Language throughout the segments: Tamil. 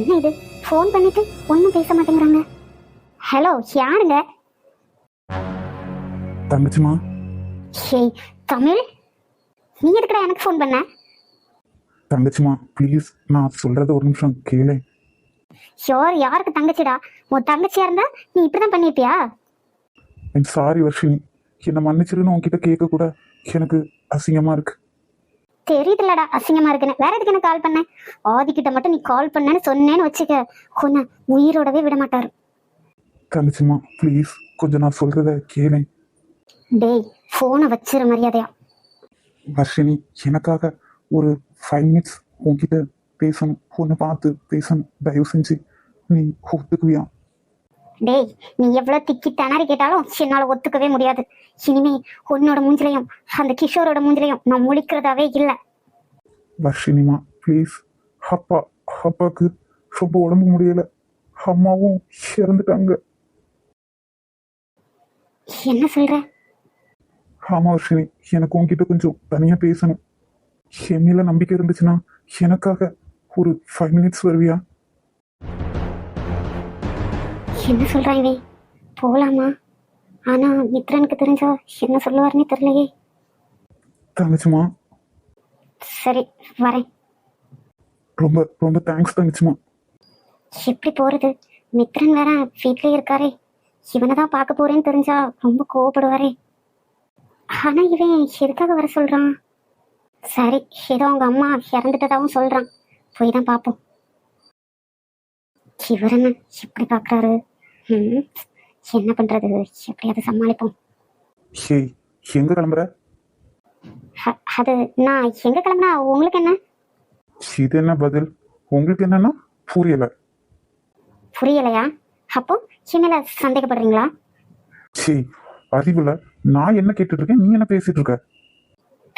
என்ன இது? ஃபோன் பண்ணிட்டு ஒன்றும் பேச மாட்டேங்கிறாங்க. ஹலோ யாருங்க? தங்கச்சிமா ஹே தமிழ்? நீ எதுக்குடா எனக்கு ஃபோன் பண்ண? தங்கச்சிமா ப்ளீஸ் நான் சொல்றத ஒரு நிமிஷம் கேளு. ஷோர் யாருக்கு தங்கச்சிடா? உன் தங்கச்சியா இருந்தா நீ இப்படிதான் பண்ணிருப்பியா? சாரி வர்ஷினி. என்னை மன்னிச்சிருன்னு உன்கிட்ட கேட்க கூட எனக்கு அசிங்கமா இருக்கு. தெரியுதுலடா அசிங்கமா இருக்குன்னு. வேற எதுக்கு எனக்கு கால் பண்ண? ஆதிக்கிட்ட மட்டும் நீ கால் பண்ணேன்னு சொன்னேன்னு வச்சுக்க. உன்னை உயிரோடவே விட மாட்டாரு. தங்கச்சிமா ப்ளீஸ் கொஞ்சம் நான் சொல்றத கேளேன் டேய் ஃபோனை வச்சிரு மரியாதையா. வர்ஷினி எனக்காக ஒரு ஃபைவ் மினிட்ஸ் உன்கிட்ட பேசணும். உன்னை பார்த்து பேசணும். தயவு செஞ்சு நீ ஒத்துக்குவியா? டேய் நீ எவ்வளவு திக்கி திணறி கேட்டாலும் என்னால ஒத்துக்கவே முடியாது. இனிமே உன்னோட மூஞ்சிலையும் அந்த கிஷோரோட மூஞ்சிலையும் நான் முழிக்கிறதாவே இல்ல. வர்ஷினிமா ப்ளீஸ் அப்பா அப்பாவுக்கு ரொம்ப உடம்பு முடியல. அம்மாவும் இறந்துட்டாங்க. என்ன சொல்ற? ஆமா வர்ஷினி எனக்கு உன்கிட்ட கொஞ்சம் தனியா பேசணும். என் மேல நம்பிக்கை இருந்துச்சுன்னா எனக்காக ஒரு ஃபைவ் மினிட்ஸ் வருவியா? என்ன சொல்றான் இவன்? போலாமா? ஆனா மித்ரனுக்கு தெரிஞ்சா என்ன சொல்லுவாருன்னே தெரியலையே. தங்கச்சிமா சரி வரேன். ரொம்ப ரொம்ப தேங்க்ஸ் தங்கச்சிமா எப்படி போறது? மித்ரன் வேற வீட்லயே இருக்காரே. இவனை தான் பார்க்க போறேன்னு தெரிஞ்சா ரொம்ப கோவப்படுவாரே. ஆனா இவன் எதுக்காக வர சொல்றான்? சரி ஏதோ அவங்க அம்மா இறந்துட்டதாவும் சொல்றான். போய் தான் பார்ப்போம். இவர் என்ன இப்படி பார்க்கறாரு? என்ன பண்றது? எப்படியாவது சமாளிப்போம். ஹேய் எங்க கிளம்புற? அது நான் எங்க கிளம்புனா உங்களுக்கு என்ன? இது என்ன பதில்? உங்களுக்கு என்னன்னா புரியல. புரியலையா? அப்போ சின்னல சந்தேகப்படுறீங்களா? சீ அறிவுல நான் என்ன கேட்டுட்டு இருக்கேன் நீ என்ன பேசிட்டு இருக்க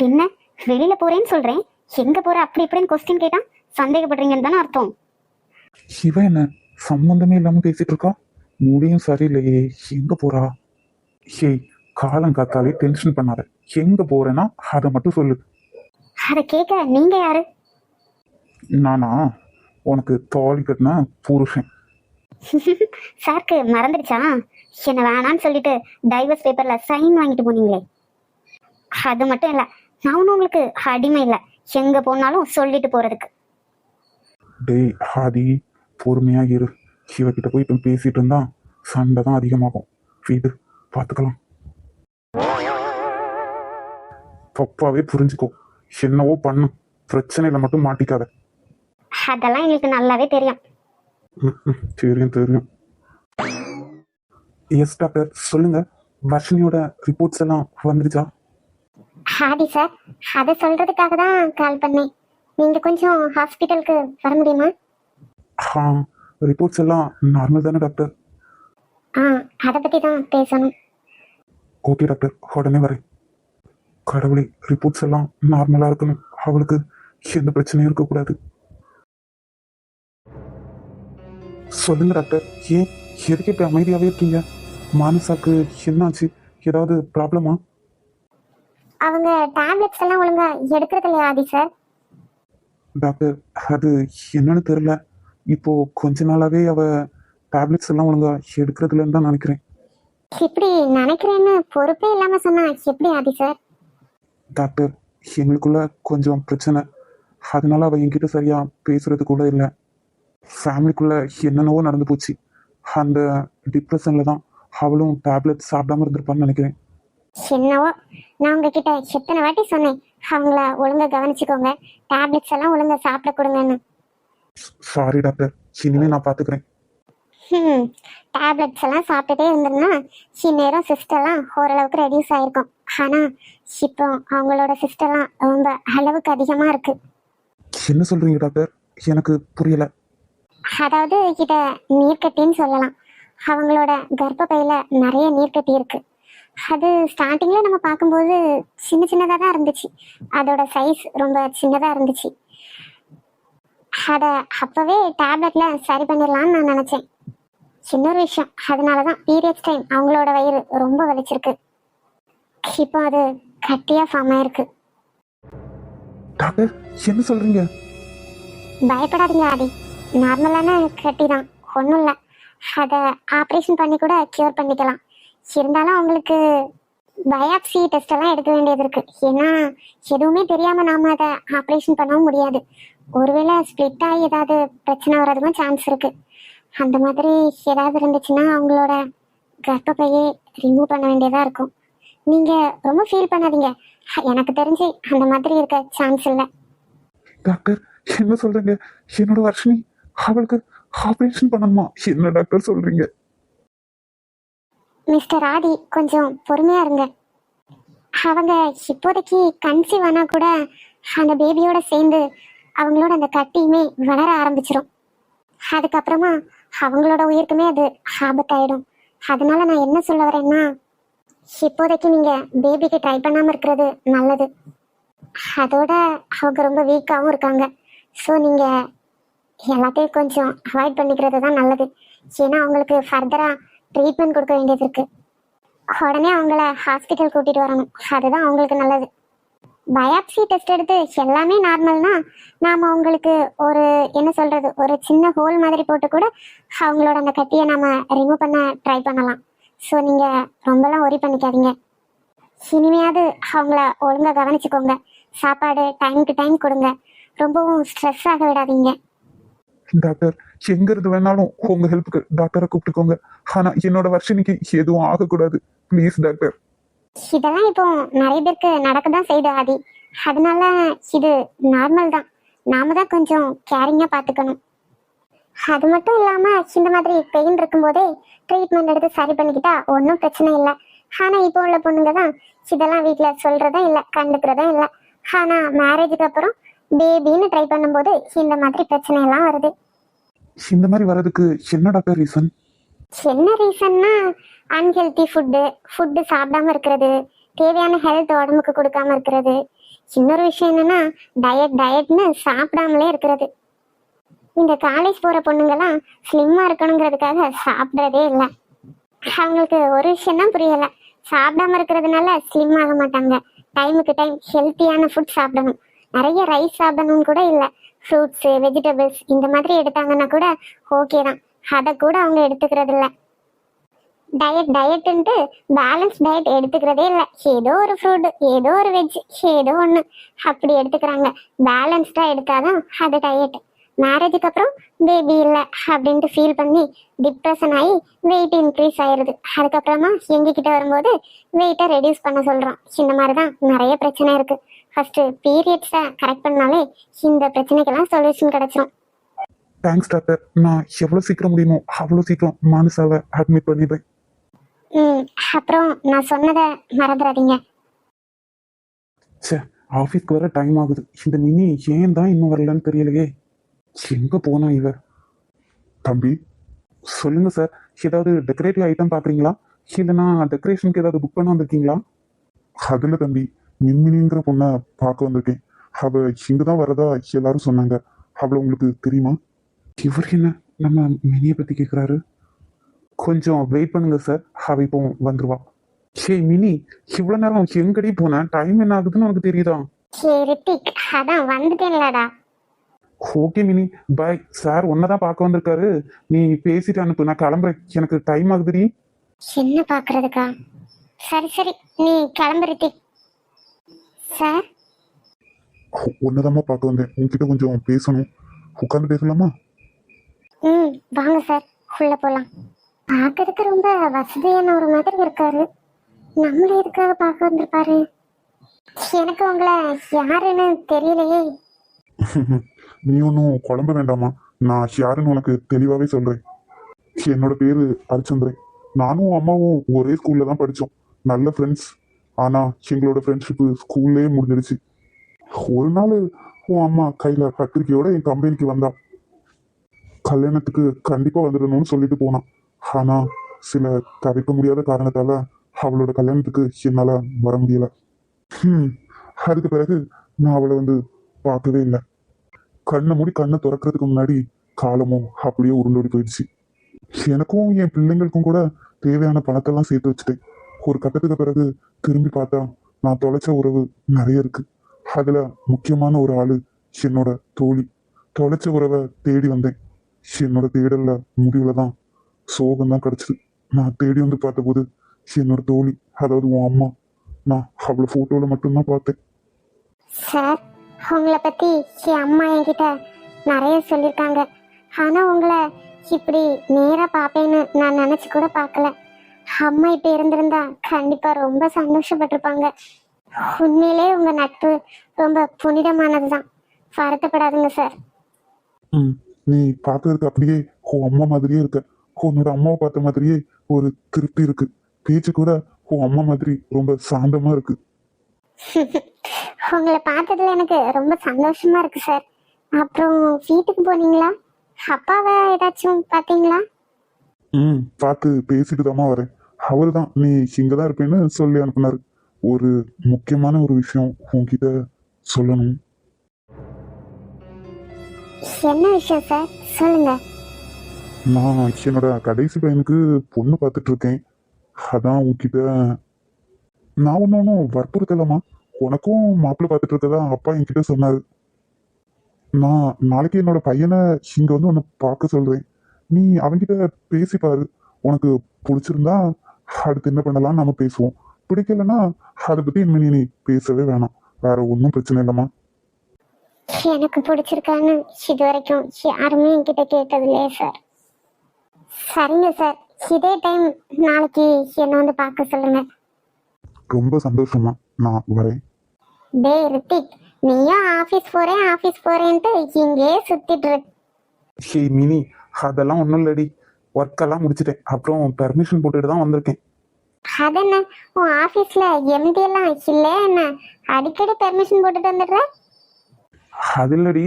பின்ன வெளியில போறேன்னு சொல்றேன். எங்க போற அப்படி இப்படின்னு கொஸ்டின் கேட்டா சந்தேகப்படுறீங்கன்னு தானே அர்த்தம். இவன் என்ன சம்பந்தமே இல்லாம பேசிட்டு இருக்கா முடியும் சரியில்லையே. எங்க போறா? ஹேய் காலம் காத்தாலே டென்ஷன் பண்ணாத. எங்க போறேன்னா அதை மட்டும் சொல்லு. அதை கேட்க நீங்க யாரு? நானா? உனக்கு தாலி கட்டின புருஷன். சாருக்கு மறந்துடுச்சா? என்ன வேணான்னு சொல்லிட்டு டைவர்ஸ் பேப்பர்ல சைன் வாங்கிட்டு போனீங்களே. அது மட்டும் இல்ல நான் ஒன்றும் உங்களுக்கு அடிமை இல்லை. எங்க போனாலும் சொல்லிட்டு போறதுக்கு. டேய் ஆதி பொறுமையா இரு. இவகிட்ட போய் இப்போ பேசிட்டு இருந்தா சண்டை தான் அதிகமாகும். வீடு பார்த்துக்கலாம் தப்பாவே புரிஞ்சுக்கோ. என்னவோ பண்ணு. பிரச்சனையில மட்டும் மாட்டிக்காத. அதெல்லாம் எங்களுக்கு நல்லாவே தெரியும். தெரியும் தெரியும். எஸ் டாக்டர் சொல்லுங்க. வர்ஷினியோட ரிப்போர்ட்ஸ் எல்லாம் வந்துருச்சா? ஹாடி சார் அதை சொல்றதுக்காக தான் கால் பண்ணேன். நீங்க கொஞ்சம் ஹாஸ்பிட்டலுக்கு வர முடியுமா? ரிப்போர்ட்ஸ் எல்லாம் நார்மல் தானே டாக்டர் ஆ அதை பத்தி தான் பேசணும். ஓகே டாக்டர் உடனே வரேன். கடவுளே ரிப்போர்ட்ஸ் எல்லாம் நார்மலா இருக்கணும். அவளுக்கு எந்த பிரச்சனையும் இருக்கக்கூடாது. சொல்லுங்க டாக்டர் ஏன் எதுக்கு இப்படி அமைதியாவே இருக்கீங்க? மானசாக்கு என்னாச்சு? ஏதாவது ப்ராப்ளமா அவங்க டேப்லெட்ஸ் எல்லாம் ஒழுங்கா எடுக்கிறது இல்லையா ஆதி சார் டாக்டர் அது என்னன்னு தெரியல. இப்போ கொஞ்ச நாளாவே அவ டேப்லெட்ஸ் எல்லாம் ஒழுங்கா எடுக்கிறது இல்லைன்னு தான் நினைக்கிறேன். இப்படி நினைக்கிறேன்னு பொறுப்பே இல்லாம சொன்னா எப்படி ஆதி சார் டாக்டர் எங்களுக்குள்ள கொஞ்சம் பிரச்சனை. அதனால அவ என்கிட்ட சரியா பேசுறது கூட இல்லை. ஃபேமிலிக்குள்ள என்னென்னவோ நடந்து போச்சு. அந்த டிப்ரெஷன்ல தான் அவளும் டேப்லெட் சாப்பிடாம இருந்திருப்பான்னு நினைக்கிறேன். என்னவோ? நான் உங்ககிட்ட எத்தனை வாட்டி சொன்னேன். அவங்கள ஒழுங்கா கவனிச்சுக்கோங்க. டேப்லெட்ஸ் எல்லாம் ஒழுங்கா சாப்பிட கொடுங்கன்னு. சாரி டாக்டர் இனிமே நான் பாத்துக்கிறேன். டேப்லெட்ஸ் எல்லாம் சாப்பிட்டுட்டே இருந்தோம்னா இந்நேரம் சிஸ்டர்லாம் ஓரளவுக்கு ரெடியூஸ் ஆயிருக்கும். ஆனா இப்போ அவங்களோட சிஸ்டர்லாம் ரொம்ப அளவுக்கு அதிகமா இருக்கு. என்ன சொல்றீங்க டாக்டர் எனக்கு புரியல. அதாவது இத நீர்க்கட்டின்னு சொல்லலாம். அவங்களோட கர்ப்பப்பையில நிறைய நீர்க்கட்டி இருக்கு. அது ஸ்டார்டிங்ல நம்ம பார்க்கும்போது சின்ன சின்னதாக தான் இருந்துச்சு. அதோட சைஸ் ரொம்ப சின்னதா இருந்துச்சு. அதை அப்பவே டேப்லெட்ல சரி பண்ணிடலாம்னு நான் நினைச்சேன். இன்னொரு விஷயம். அதனாலதான் பீரியட்ஸ் டைம் அவங்களோட வயிறு ரொம்ப வலிச்சிருக்கு. இப்போ அது கட்டியா ஃபார்ம் ஆயிருக்கு. டாக்டர் என்ன சொல்றீங்க? பயப்படாதீங்க ஆதி. நார்மலான கட்டி தான். ஒன்றும் இல்லை. அதை ஆப்ரேஷன் பண்ணி கூட க்யூர் பண்ணிக்கலாம். இருந்தாலும் அவங்களுக்கு பயாப்சி டெஸ்ட் எல்லாம் எடுக்க வேண்டியது இருக்கு. ஏன்னா எதுவுமே தெரியாம நாம அதை ஆப்ரேஷன் பண்ணவும் முடியாது. ஒருவேளை ஸ்ப்ளிட் ஆகி ஏதாவது பிரச்சனை வர்றதுக்கும் சான்ஸ் இருக்கு. அந்த மாதிரி ஏதாவது இருந்துச்சுன்னா அவங்களோட கர்ப்பப்பையே ரிமூவ் பண்ண வேண்டியதா இருக்கும். நீங்க ரொம்ப ஃபீல் பண்ணாதீங்க. எனக்கு தெரிஞ்சு அந்த மாதிரி இருக்க சான்ஸ் இல்லை. டாக்டர் என்ன சொல்றீங்க? என்னோட வர்ஷினி அவளுக்கு ஆப்ரேஷன் பண்ணணுமா? என்ன டாக்டர் சொல்றீங்க? மிஸ்டர் ஆதி கொஞ்சம் பொறுமையா இருங்க. அவங்க இப்போதைக்கு கன்சீவ் ஆனா கூட அந்த பேபியோட சேர்ந்து அவங்களோட அந்த கட்டியுமே வளர ஆரம்பிச்சிடும் அதுக்கப்புறமா அவங்களோட உயிருக்குமே அது ஆபத்தாயிடும். அதனால நான் என்ன சொல்ல வரேன்னா இப்போதைக்கு நீங்க பேபிக்கு ட்ரை பண்ணாம இருக்கிறது நல்லது. அதோட அவங்க ரொம்ப வீக்காகவும் இருக்காங்க. ஸோ நீங்க எல்லாத்தையும் கொஞ்சம் அவாய்ட் பண்ணிக்கிறது தான் நல்லது. ஏன்னா அவங்களுக்கு ஃபர்தராக ட்ரீட்மெண்ட் கொடுக்க வேண்டியது இருக்கு. உடனே அவங்கள ஹாஸ்பிட்டல் கூட்டிட்டு வரணும். அதுதான் அவங்களுக்கு நல்லது. பயாப்சி டெஸ்ட் எடுத்து எல்லாமே நார்மல்னா நாம் அவங்களுக்கு ஒரு என்ன சொல்றது ஒரு சின்ன ஹோல் மாதிரி போட்டு கூட அவங்களோட அந்த கட்டியை நாம ரிமூவ் பண்ண ட்ரை பண்ணலாம். ஸோ நீங்க ரொம்பலாம் ஒரி பண்ணிக்காதீங்க. இனிமையாவது அவங்கள ஒழுங்கா கவனிச்சுக்கோங்க. சாப்பாடு டைமுக்கு டைம் கொடுங்க. ரொம்பவும் ஸ்ட்ரெஸ் ஆக விடாதீங்க. டாக்டர் எங்கிறது வேணாலும் உங்க ஹெல்ப்புக்கு டாக்டரை கூப்பிட்டுக்கோங்க. ஆனா என்னோட வர்ஷினிக்கு எதுவும் ஆகக்கூடாது. ப்ளீஸ் டாக்டர் இதெல்லாம் இப்போ நிறைய பேருக்கு நடக்க தான் செய்யுது ஆதி. அதனால இது நார்மல் தான். நாம தான் கொஞ்சம் கேரிங்கா பாத்துக்கணும் அது மட்டும் இல்லாம இந்த மாதிரி பெயின் இருக்கும்போதே ட்ரீட்மெண்ட் எடுத்து சரி பண்ணிக்கிட்டா ஒன்றும் பிரச்சனை இல்லை. ஆனா இப்போ உள்ள பொண்ணுங்க தான் இதெல்லாம் வீட்டுல சொல்றதும் இல்லை கண்டுக்கிறதும் இல்லை. ஆனா மேரேஜுக்கு அப்புறம் பேபின்னு ட்ரை பண்ணும்போது இந்த மாதிரி பிரச்சனை எல்லாம் வருது. இந்த மாதிரி வர்றதுக்கு என்ன டாக்டர் ரீசன் என்ன ரீசன்னா அன்ஹெல்தி ஃபுட்டு ஃபுட்டு சாப்பிடாம இருக்கிறது தேவையான ஹெல்த் உடம்புக்கு கொடுக்காம இருக்கிறது. இன்னொரு விஷயம் என்னன்னா டயட் டயட்னு சாப்பிடாமலே இருக்கிறது. இந்த காலேஜ் போற பொண்ணுங்கெல்லாம் ஸ்லிம்மா இருக்கணுங்கிறதுக்காக சாப்பிட்றதே இல்லை. அவங்களுக்கு ஒரு விஷயம் தான் புரியல. சாப்பிடாம இருக்கிறதுனால ஸ்லிம் ஆக மாட்டாங்க. டைமுக்கு டைம் ஹெல்த்தியான ஃபுட் சாப்பிடணும். நிறைய ரைஸ் சாப்பிடணும்னு கூட இல்லை. ஃப்ரூட்ஸு வெஜிடபிள்ஸ் இந்த மாதிரி எடுத்தாங்கன்னா கூட ஓகே தான். அதை கூட அவங்க எடுத்துக்கிறது இல்லை. டயட் டயட்டுன்ட்டு பேலன்ஸ் டயட் எடுத்துக்கிறதே இல்லை. ஏதோ ஒரு ஃப்ரூட் ஏதோ ஒரு வெஜ் ஏதோ ஒன்று அப்படி எடுத்துக்கிறாங்க. பேலன்ஸ்டாக எடுத்தாதான் அது டயட் மேரேஜுக்கு அப்புறம் பேபி இல்லை அப்படின்ட்டு ஃபீல் பண்ணி டிப்ரெஷன் ஆகி வெயிட் இன்க்ரீஸ் ஆயிடுது அதுக்கப்புறமா எங்ககிட்ட வரும்போது வெயிட்டை ரெடியூஸ் பண்ண சொல்கிறோம் இந்த மாதிரி தான் நிறைய பிரச்சனை இருக்கு. ஃபர்ஸ்ட் பீரியட்ஸை கரெக்ட் பண்ணாலே இந்த பிரச்சனைக்கெல்லாம் சொல்யூஷன் கிடைச்சிரும். தேங்க்ஸ் டாக்டர் நான் எவ்வளவு சீக்கிரம் முடியுமோ அவ்வளவு சீக்கிரம் மானசாவை அட்மிட் பண்ணிடுறேன். ம் அப்புறம் நான் சொன்னதை மறந்துடாதீங்க ச்சே ஆஃபீஸ்க்கு வர டைம் ஆகுது. இந்த மினி ஏன் தான் இன்னும் வரலன்னு தெரியலையே. எங்க போனா இவ? தம்பி சொல்லுங்க சார் ஏதாவது டெக்கரேட்டிவ் ஐட்டம் பாக்குறீங்களா? இல்லைன்னா டெக்கரேஷனுக்கு ஏதாவது புக் பண்ண வந்திருக்கீங்களா? அதுல தம்பி. மின்மினிங்கிற பொண்ணை பார்க்க வந்திருக்கேன். அவ இங்க தான் வரதா எல்லாரும் சொன்னாங்க. அவளை உங்களுக்கு தெரியுமா? இவர் என்ன நம்ம மினியை பத்தி கேக்குறாரு? கொஞ்சம் வெயிட் பண்ணுங்க சார் அவ இப்போ வந்துருவா. சே மினி இவ்வளவு நேரம் எங்கடி போன? டைம் என்ன ஆகுதுன்னு உனக்கு தெரியுதா? அதான் வந்துட்டேன்லடா. ஓகே மினி. பாய் சார் தான் பார்க்க வந்திருக்காரு. நீ பேசிட்டு அனுப்பு. நான் கிளம்புறேன். எனக்கு டைம் ஆகுதுடி. என்ன பாக்குறதுக்கா சரி சரி. நீ கிளம்பு ரித்திக். சார் ஒன்னதாம்மா பார்க்க வந்தேன். உன்கிட்ட கொஞ்சம் பேசணும். உட்காந்து பேசலாமா? ம் வாங்க சார் உள்ள போலாம். பார்க்கறதுக்கு ரொம்ப வசதியான ஒரு மாதிரி இருக்காரு. நம்மள எதுக்காக பார்க்க வந்திருப்பாரு? எனக்கு உங்களை யாருன்னு தெரியலையே. நீ ஒன்றும் குழம்ப வேண்டாமா நான் யாருன்னு உனக்கு தெளிவாகவே சொல்கிறேன் என்னோட பேர் ஹரிச்சந்திரன். நானும் அம்மாவும் ஒரே ஸ்கூலில் தான் படித்தோம் நல்ல ஃப்ரெண்ட்ஸ் ஆனால் எங்களோட ஃப்ரெண்ட்ஷிப்பு ஸ்கூல்லே முடிஞ்சிடுச்சு ஒரு நாள் உன் அம்மா கையில் பத்திரிக்கையோட என் கம்பெனிக்கு வந்தா. கல்யாணத்துக்கு கண்டிப்பாக வந்துடணும்னு சொல்லிட்டு போனான் ஆனால் சில தவிர்க்க முடியாத காரணத்தால் அவளோட கல்யாணத்துக்கு என்னால் வர முடியல. ஹம், அதுக்கு பிறகு நான் அவளை வந்து பார்க்கவே இல்லை. கண்ணை மூடி கண்ணை திறக்கிறதுக்கு முன்னாடி காலமும் அப்படியே உருண்டோடி போயிடுச்சு. எனக்கும் என் பிள்ளைங்களுக்கும் கூட தேவையான பணத்தெல்லாம் சேர்த்து வச்சுட்டேன். ஒரு கட்டத்துக்கு பிறகு திரும்பி பார்த்தா நான் தொலைச்ச உறவு நிறைய இருக்கு. அதுல முக்கியமான ஒரு ஆளு என்னோட தோழி. தொலைச்ச உறவை தேடி வந்தேன். என்னோட தேடல்ல முடிவுல தான் சோகம் தான் கிடைச்சது. நான் தேடி வந்து பார்த்தபோது என்னோட தோழி அதாவது உன் அம்மா நான் அவளை போட்டோல மட்டும்தான் பார்த்தேன். சார் உங்களை பத்தி என் அம்மா என்கிட்ட நிறைய சொல்லியிருக்காங்க. ஆனா உங்களை இப்படி நேரா பார்ப்பேன்னு நான் நினைச்சு கூட பார்க்கல. அம்மா இப்ப இருந்திருந்தா கண்டிப்பா ரொம்ப சந்தோஷப்பட்டிருப்பாங்க. உண்மையிலே உங்க நட்பு ரொம்ப புனிதமானதுதான். வருத்தப்படாதுங்க சார் ம் நீ பார்க்கறதுக்கு அப்படியே உன் அம்மா மாதிரியே இருக்க. உன்னோட அம்மாவை பார்த்த மாதிரியே ஒரு திருப்தி இருக்கு. பேச்சு கூட உன் அம்மா மாதிரி ரொம்ப சாந்தமா இருக்கு. உங்களை பார்த்ததுல எனக்கு ரொம்ப சந்தோஷமா இருக்கு சார் அப்புறம் வீட்டுக்கு போனீங்களா? அப்பாவை ஏதாச்சும் பார்த்தீங்களா? ம் பார்த்து பேசிட்டு தாம்மா வரேன். அவர் தான் நீ இங்கே தான் இருப்பேன்னு சொல்லி அனுப்புனாரு. ஒரு முக்கியமான ஒரு விஷயம் உன்கிட்ட சொல்லணும். என்ன விஷயம் சார் சொல்லுங்க. நான் என்னோட கடைசி பையனுக்கு பொண்ணு பார்த்துட்டு இருக்கேன் அதான் உன்கிட்ட நான் ஒன்றும் ஒன்றும் வற்புறுத்தலம்மா. உனக்கும் மாப்பிள்ளை பார்த்துட்டு இருக்கதா அப்பா என்கிட்ட சொன்னாரு. நான் நாளைக்கு என்னோட பையனை இங்கே வந்து உன்னை பார்க்க சொல்கிறேன் நீ அவன்கிட்ட பேசி பாரு உனக்கு பிடிச்சிருந்தா அடுத்து என்ன பண்ணலாம் நம்ம பேசுவோம். பிடிக்கலன்னா அதை பற்றி இனிமே நீ பேசவே வேணாம். வேற ஒன்றும் பிரச்சனை இல்லைம்மா. எனக்கு பிடிச்சிருக்கான்னு இது வரைக்கும் யாருமே என்கிட்ட கேட்டது இல்லையே சார். சரிங்க சார். இதே டைம் நாளைக்கு என்ன வந்து பார்க்க சொல்லுங்க. ரொம்ப சந்தோஷமா நான் வரேன். டேய் ரித்திக் நீயும் ஆபீஸ் போறேன் ஆபீஸ் போறேன்ட்டு இங்கேயே சுத்திட்டு இரு. ஹே மினி அதெல்லாம் ஒன்றும் இல்லடி. ஒர்க்கெல்லாம் முடிச்சிட்டேன். அப்புறம் பெர்மிஷன் போட்டுட்டு தான் வந்திருக்கேன். அதென்ன? உன் ஆபீஸ்ல எம்டி எல்லாம் இல்ல என்ன? அடிக்கடி பெர்மிஷன் போட்டுட்டு வந்துடுற? அது இல்லடி.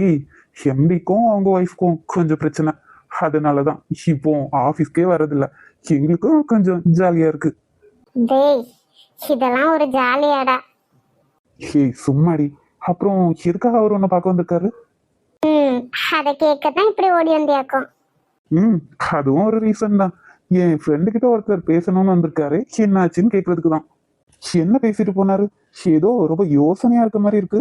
எம்டிக்கும் அவங்க ஒய்ஃப்க்கும் கொஞ்சம் பிரச்சனை. அதனால தான் இப்போ ஆஃபீஸ்க்கே வர்றதில்ல. எங்களுக்கும் கொஞ்சம் ஜாலியாக இருக்கு. டேய் இதெல்லாம் ஒரு ஜாலியாடா ஹே சும்மாடி. அப்புறம் எதுக்காக அவர் ஒன்று பார்க்க வந்திருக்காரு? அதை கேட்கத்தான் இப்படி ஓடி வந்தியாக்கும். ம் அதுவும் ஒரு ரீசன் தான். என் ஃப்ரெண்டு கிட்ட ஒருத்தர் பேசணும்னு வந்திருக்காரு. என்னாச்சுன்னு கேட்கறதுக்கு தான். என்ன பேசிட்டு போனாரு? ஏதோ ரொம்ப யோசனையா இருக்க மாதிரி இருக்கு.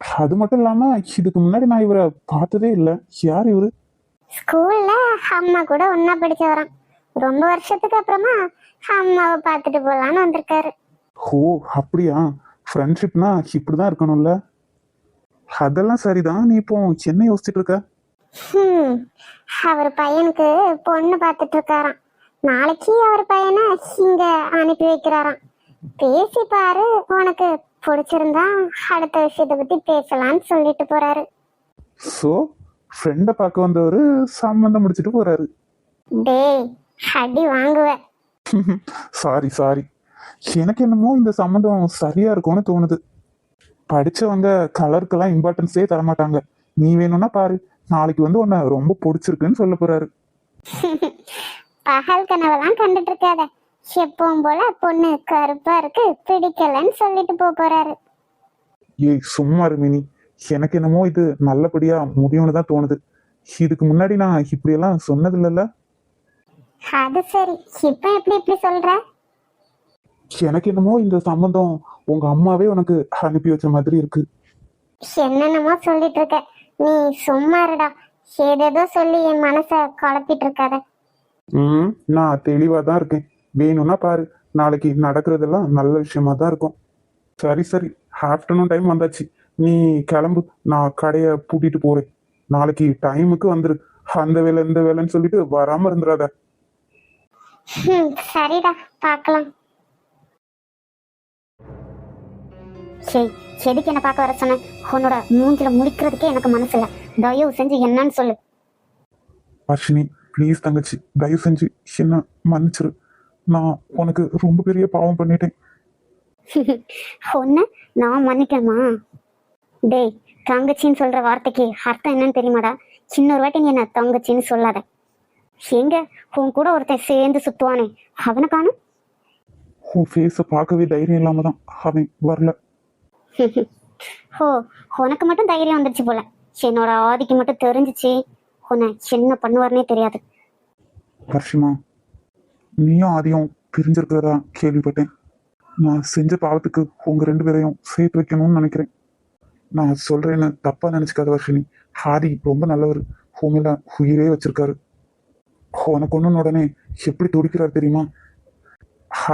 அது மட்டும் இல்லாம இதுக்கு முன்னாடி நான் இவரை பார்த்ததே இல்லை. யார் இவரு? ஸ்கூல்ல அம்மா கூட ஒன்னா படிச்சவராம் ரொம்ப வருஷத்துக்கு அப்புறமா அம்மாவை பார்த்துட்டு போலான்னு வந்திருக்காரு. ஓ அப்படியா? ஃப்ரெண்ட்ஷிப்னா இப்படிதான் இருக்கணும்ல. அதெல்லாம் சரிதான். நீ இப்போ என்ன யோசிச்சுட்டு இருக்க? அவர் பையனுக்கு பொண்ணு பார்த்துட்டு இருக்காராம். நாளைக்கு அவர் பையனை இங்க அனுப்பி வைக்கிறாராம். பேசி பாரு உனக்கு பிடிச்சிருந்தா அடுத்த விஷயத்தை பத்தி பேசலாம்னு சொல்லிட்டு போறாரு. ஸோ ஃப்ரெண்டை பார்க்க வந்தவர் சம்மந்தம் முடிச்சிட்டு போறாரு. டேய் அடி வாங்குவ. சாரி சாரி எனக்கு என்னமோ இந்த சம்மந்தம் சரியா இருக்கும்னு தோணுது. படிச்சவங்க கலருக்கெல்லாம் இம்பார்ட்டன்ஸே தர மாட்டாங்க நீ வேணும்னா பாரு. நாளைக்கு வந்து உன்னை ரொம்ப பிடிச்சிருக்குன்னு சொல்ல போறாரு. பகல் கனவெல்லாம் கண்டுட்டு இருக்காத எப்பவும் போல பொண்ணு கருப்பா இருக்கு பிடிக்கலன்னு சொல்லிட்டு போக போறாரு. ஏய் சும்மா மினி. எனக்கு என்னமோ இது நல்லபடியா முடியும்னு தான் தோணுது. இதுக்கு முன்னாடி நான் இப்படியெல்லாம் சொன்னது இல்லைல்ல அது சரி. இப்ப எப்படி இப்படி சொல்ற? எனக்கு என்னமோ இந்த சம்மந்தம் உங்க அம்மாவே உனக்கு அனுப்பி வச்ச மாதிரி இருக்கு. என்னென்னமோ சொல்லிட்டு இருக்க. நீ சும்மா இருடா. ஏதேதோ சொல்லி என் மனச குழப்பிட்டு இருக்காத ம் நான் தெளிவா தான் இருக்கேன். வேணும்னா பாரு. நாளைக்கு நடக்கிறதெல்லாம் நல்ல விஷயமா தான் இருக்கும். சரி சரி. ஆஃப்டர்நூன் டைம் வந்தாச்சு. நீ கிளம்பு. நான் கடையை பூட்டிட்டு போறேன். நாளைக்கு டைமுக்கு வந்துரு. அந்த வேலை இந்த வேலைன்னு சொல்லிட்டு வராம இருந்துடாத சரிடா. பார்க்கலாம். சரி எதுக்கு என்ன பார்க்க வர சொன்ன உன்னோட மூஞ்சில முடிக்கிறதுக்கே எனக்கு மனசு இல்ல. தயவு செஞ்சு என்னன்னு சொல்லு. அர்ஷினி ப்ளீஸ் தங்கச்சி தயவு செஞ்சு என்ன மன்னிச்சிரு. நான் உனக்கு ரொம்ப பெரிய பாவம் பண்ணிட்டேன். ஒன்னு நான் மன்னிக்கணுமா? டேய் தங்கச்சின்னு சொல்ற வார்த்தைக்கு அர்த்தம் என்னன்னு தெரியுமாடா? இன்னொரு வாட்டி நீ என்ன தங்கச்சின்னு சொல்லாத. எங்க? உன் கூட ஒருத்தன் சேர்ந்து சுத்துவானே. அவனை காணும். உன் ஃபேஸை பார்க்கவே தைரியம் இல்லாம தான் அவன் வரல. ஹோ உனக்கு மட்டும் தைரியம் வந்துருச்சு போல. என்னோட ஆதிக்கு மட்டும் தெரிஞ்சிச்சு. உன்னை என்ன பண்ணுவார்னே தெரியாது. வர்ஷிமா நீயும் ஆதியும் பிரிஞ்சிருக்கிறதா கேள்விப்பட்டேன். நான் செஞ்ச பாவத்துக்கு உங்க ரெண்டு பேரையும் சேர்த்து வைக்கணும்னு நினைக்கிறேன். நான் சொல்றேன்னு தப்பா நினைச்சுக்காத வர்ஷினி ஹாரி ரொம்ப நல்லவர். ஹோமில உயிரே வச்சிருக்காரு. உனக்கு ஒன்று உடனே எப்படி துடிக்கிறாரு தெரியுமா?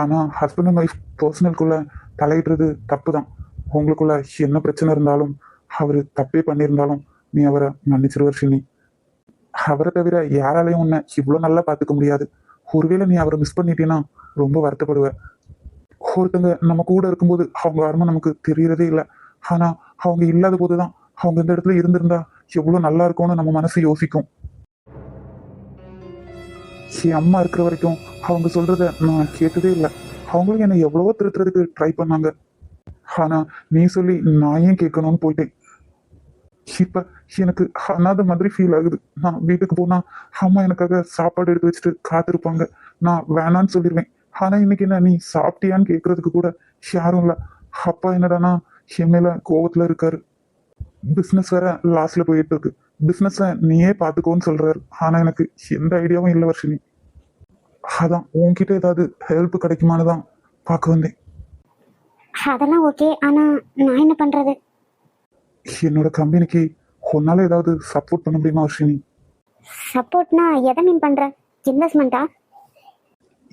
ஆனா ஹஸ்பண்ட் அண்ட் ஒய்ஃப் பர்சனல்குள்ள தலையிடுறது தப்பு தான் உங்களுக்குள்ள என்ன பிரச்சனை இருந்தாலும் அவர் தப்பே பண்ணியிருந்தாலும் நீ அவரை மன்னிச்சிருவர் வர்ஷினி அவரை தவிர யாராலையும் உன்னை இவ்வளோ நல்லா பார்த்துக்க முடியாது. ஒருவேளை நீ அவரை மிஸ் பண்ணிட்டீன்னா ரொம்ப வருத்தப்படுவ. ஒருத்தங்க நம்ம கூட இருக்கும்போது அவங்க அருமை நமக்கு தெரியறதே இல்லை. ஆனால் அவங்க இல்லாத போது தான் அவங்க இந்த இடத்துல இருந்திருந்தா எவ்வளோ நல்லா இருக்கும்னு நம்ம மனசு யோசிக்கும். என் அம்மா இருக்கிற வரைக்கும் அவங்க சொல்றத நான் கேட்டதே இல்லை. அவங்களும் என்னை எவ்வளவோ திருத்துறதுக்கு ட்ரை பண்ணாங்க. ஆனா நீ சொல்லி நான் ஏன் கேட்கணும்னு போயிட்டேன். இப்ப எனக்கு அனாத மாதிரி ஃபீல் ஆகுது. நான் வீட்டுக்கு போனா அம்மா எனக்காக சாப்பாடு எடுத்து வச்சுட்டு காத்திருப்பாங்க. நான் வேணான்னு சொல்லிடுவேன் ஆனா இன்னைக்கு என்ன நீ சாப்பிட்டியான்னு கேட்கறதுக்கு கூட யாரும் இல்ல. அப்பா என்னடானா என் மேல கோவத்துல இருக்காரு. பிசினஸ் வேற லாஸ்ட்ல போயிட்டு இருக்கு. பிசினஸ நீயே பாத்துக்கோன்னு சொல்றாரு. ஆனா எனக்கு எந்த ஐடியாவும் இல்லை வருஷினி. அதான் உன்கிட்ட ஏதாவது ஹெல்ப் கிடைக்குமான்னு தான் பார்க்க வந்தேன். அதெல்லாம் ஓகே ஆனா நான் என்ன பண்றது? என்னோட கம்பெனிக்கு உன்னால ஏதாவது சப்போர்ட் பண்ண முடியுமா வர்ஷினி சப்போர்ட்னா எதை மீன் பண்ற? இன்வெஸ்ட்மெண்ட்டா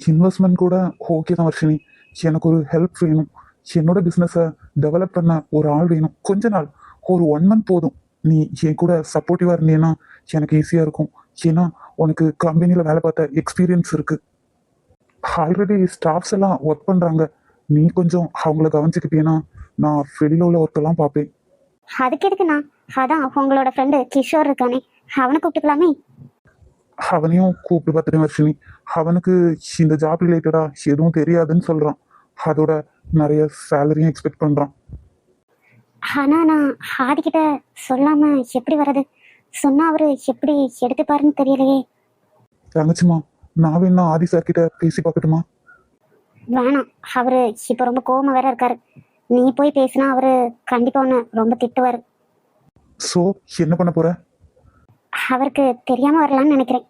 இன்வெஸ்ட்மெண்ட் கூட ஓகே தான் வர்ஷினி எனக்கு ஒரு ஹெல்ப் வேணும். என்னோட பிஸ்னஸை டெவலப் பண்ண ஒரு ஆள் வேணும். கொஞ்ச நாள். ஒரு ஒன் மந்த் போதும். நீ என் கூட சப்போர்ட்டிவாக இருந்தீன்னா எனக்கு ஈஸியாக இருக்கும். ஏன்னா உனக்கு கம்பெனியில் வேலை பார்த்த எக்ஸ்பீரியன்ஸ் இருக்கு. ஆல்ரெடி ஸ்டாஃப்ஸ் எல்லாம் ஒர்க் பண்ணுறாங்க நீ கொஞ்சம் அவங்கள கவனிச்சுக்கிட்டீங்கன்னா நான் வெளியில் உள்ள ஒர்க்கெல்லாம் பார்ப்பேன். அதுக்கு எதுக்குண்ணா? அதான் உங்களோட ஃப்ரெண்டு கிஷோர் இருக்கானே. அவனை கூப்பிட்டுக்கலாமே. அவனையும் கூப்பிட்டு பார்த்துட்டு வர்ஷினி அவனுக்கு இந்த ஜாப் ரிலேட்டடா எதுவும் தெரியாதுன்னு சொல்றான். அதோட நிறைய சேலரியும் எக்ஸ்பெக்ட் பண்றான். ஆனா நான் ஆதிக்கிட்ட சொல்லாம எப்படி வர்றது? சொன்னா அவரு எப்படி எடுத்துப்பாருன்னு தெரியலையே. தங்கச்சிமா நான் வேணா ஆதி சார் கிட்ட பேசி பார்க்கட்டுமா? வேணாம். அவரு இப்ப ரொம்ப கோவமா வேற இருக்காரு. நீ போய் பேசினா அவரு கண்டிப்பா உன்னை ரொம்ப திட்டுவாரு. ஸோ என்ன பண்ண போற? அவருக்கு தெரியாம வரலாம்னு நினைக்கிறேன்.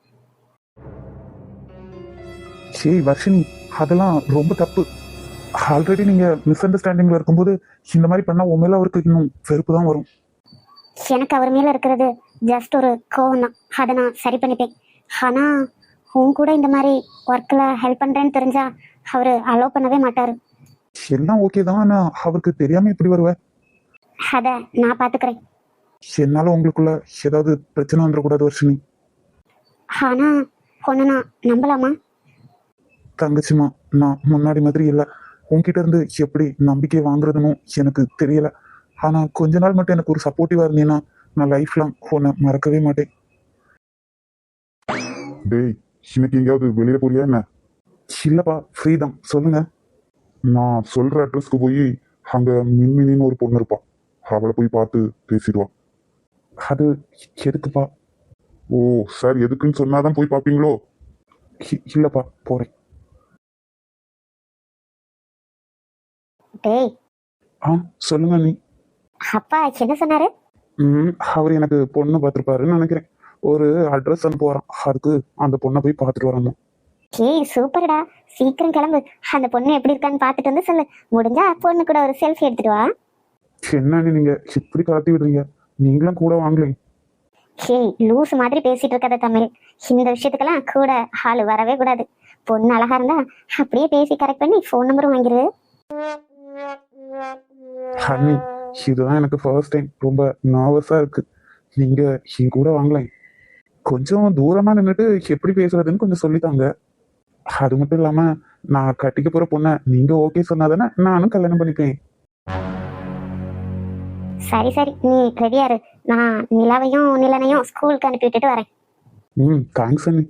சரி வர்ஷினி அதெல்லாம் ரொம்ப தப்பு. ஆல்ரெடி நீங்க மிஸ் அண்டர்ஸ்டாண்டிங்ல இருக்கும்போது இந்த மாதிரி பண்ணா உன் மேல அவருக்கு இன்னும் வெறுப்பு தான் வரும். எனக்கு அவர் மேல இருக்கிறது ஜஸ்ட் ஒரு கோவம் தான். அதை நான் சரி பண்ணிப்பேன். ஆனா உன் கூட இந்த மாதிரி ஒர்க்ல ஹெல்ப் பண்றேன்னு தெரிஞ்சா அவரு அலோவ் பண்ணவே மாட்டாரு. எல்லாம் ஓகே தான் அவருக்கு தெரியாம எப்படி வருவ? அதை நான் பாத்துக்கிறேன். என்னால உங்களுக்குள்ள ஏதாவது பிரச்சனை வந்துடக்கூடாது வர்ஷினி. ஆனா உன்னை நான் நம்பலாமா? தங்கச்சிமா நான் முன்னாடி மாதிரி இல்லை. உன்கிட்ட இருந்து எப்படி நம்பிக்கை வாங்குறதுன்னு எனக்கு தெரியல. ஆனா கொஞ்ச நாள் மட்டும் எனக்கு ஒரு சப்போர்ட்டிவா இருந்தீங்கன்னா நான் லைஃப் லாங் உன்னை மறக்கவே மாட்டேன். டேய் இன்னைக்கு எங்கேயாவது வெளியில போறியா என்ன? இல்லப்பா ஃப்ரீ தான் சொல்லுங்க. நான் சொல்ற அட்ரஸ்க்கு போய் அங்க மின்மினின்னு ஒரு பொண்ணு இருப்பா. அவளை போய் பார்த்து பேசிடுவா. அது எதுக்குப்பா? ஓ சார் எதுக்குன்னு சொன்னாதான் போய் பார்ப்பீங்களோ? இல்லப்பா போறேன். டேய். ஆ சொல்லுங்க நீ. அப்பா என்ன சொன்னாரு? ம் அவர் எனக்கு பொண்ணு பார்த்துருப்பாருன்னு நினைக்கிறேன். ஒரு அட்ரஸ் அனுப்புவாராம் அதுக்கு அந்த பொண்ணை போய் பார்த்துட்டு வரணும். ஏய் சூப்பர்டா. சீக்கிரம் கிளம்பு. அந்த பொண்ணு எப்படி இருக்கான்னு பார்த்துட்டு வந்து சொல்லு. முடிஞ்சா பொண்ணு கூட ஒரு செல்ஃபி எடுத்துட்டு வா. என்னன்னு நீங்க? இப்படி கலத்தி விடுறீங்க. நீங்களும் கூட வாங்கலேன் ஏய் லூஸ் மாதிரி பேசிட்டு இருக்காத தமிழ். இந்த விஷயத்துக்கெல்லாம் கூட ஆள் வரவே கூடாது. பொண்ணு அழகா இருந்தா அப்படியே பேசி கரெக்ட் பண்ணி ஃபோன் நம்பரும் வாங்கிரு. ஹனி இதுதான் எனக்கு ஃபர்ஸ்ட் டைம் ரொம்ப நர்வஸா இருக்கு. நீங்க என் கூட வாங்கலாம் கொஞ்சம் தூரமா நின்றுட்டு எப்படி பேசுறதுன்னு கொஞ்சம் சொல்லித்தாங்க. அது மட்டும் இல்லாம நான் கட்டிக்க போற பொண்ணை நீங்க ஓகே சொன்னாதானே நானும் கல்யாணம் பண்ணிப்பேன். சரி சரி. நீ ரெடியா இரு. நான் நிலாவையும் நிலனையும் ஸ்கூலுக்கு அனுப்பி விட்டுட்டு வரேன். ம் தேங்க்ஸ் அண்ணி.